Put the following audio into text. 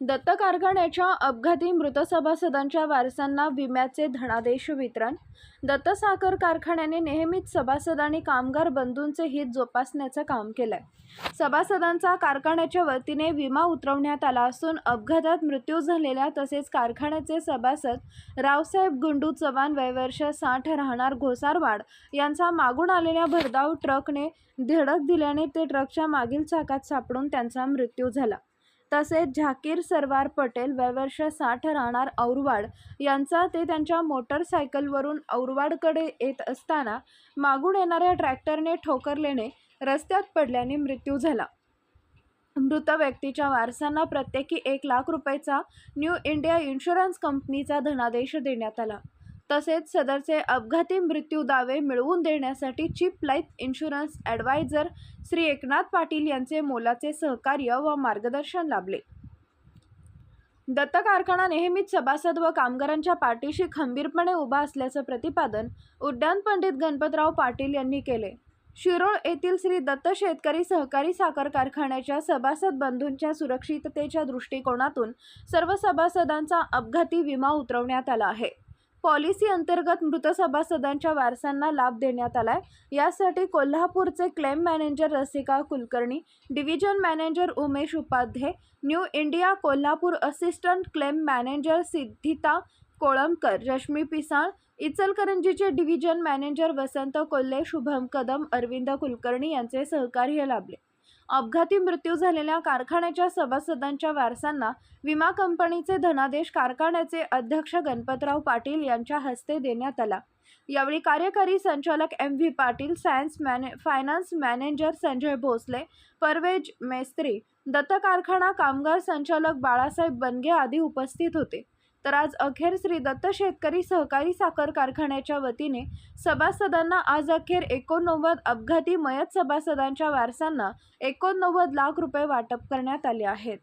दत्त कारखान्याच्या अपघाती मृत सभासदांच्या वारसांना विम्याचे धनादेश वितरण दत्त साखर कारखान्याने नेहमीच सभासद आणि कामगार बंधूंचे हित जोपासण्याचं काम केलंय. सभासदांचा कारखान्याच्या वतीने विमा उतरवण्यात आला असून अपघातात मृत्यू झालेल्या तसेच कारखान्याचे सभासद रावसाहेब गुंडू चव्हाण वयवर्ष साठ राहणार घोसारवाड यांचा मागून आलेल्या भरधाव ट्रकने धडक दिल्याने ते ट्रकच्या मागील चाकात सापडून त्यांचा मृत्यू झाला. तसेच झाकीर सरवार पटेल वयवर्ष साठ राहणार औरवाड यांचा ते त्यांच्या मोटरसायकलवरून औरवाडकडे येत असताना मागून येणाऱ्या ट्रॅक्टरने ठोकरल्याने रस्त्यात पडल्याने मृत्यू झाला. मृत व्यक्तीच्या वारसांना प्रत्येकी एक लाख रुपयाचा न्यू इंडिया इन्शुरन्स कंपनीचा धनादेश देण्यात आला. तसेच सदरचे अपघाती मृत्यू दावे मिळवून देण्यासाठी chief life insurance advisor Shri Eknath Patil यांचे मोलाचे सहकार्य व मार्गदर्शन लाभले. दत्त कारखाना नेहमीच सभासद व कामगारांच्या पाठीशी खंबीरपणे उभा असल्याचं प्रतिपादन उड्डाण पंडित गणपतराव पाटील यांनी केले. शिरोळ येथील श्री दत्त शेतकरी सहकारी साखर कारखान्याच्या सभासद बंधूंच्या सुरक्षिततेच्या दृष्टिकोनातून सर्व सभासदांचा अपघाती विमा उतरवण्यात आला आहे. पॉलिसी अंतर्गत मृत सभासदांच्या वारसांना लाभ देण्यात आलाय. यासाठी कोल्हापूरचे claim manager Rasika Kulkarni division manager Umesh Upadhye New India Kolhapur assistant claim manager Siddhita Kolambkar Rashmi Pisal इचलकरंजीचे division manager Vasant Kolhe Shubham Kadam Arvind Kulkarni यांचे सहकार्य लाभले. अपघाती मृत्यू झालेल्या कारखान्याच्या सभासदांच्या वारसांना विमा कंपनीचे धनादेश कारखान्याचे अध्यक्ष गणपतराव पाटील यांच्या हस्ते देण्यात आला. यावेळी कार्यकारी संचालक एम व्ही पाटील सायन्स मॅने फायनान्स मॅनेजर संजय भोसले परवेज मेस्त्री दत्त कारखाना कामगार संचालक बाळासाहेब बनगे आदी उपस्थित होते. तर आज अखेर श्री दत्त शेतकरी सहकारी साखर कारखान्याच्या वतीने सभासदांना आज अखेर एकोणनव्वद अपघाती मयत सभासदांच्या वारसांना एकोणनव्वद लाख रुपये वाटप करण्यात आले आहेत.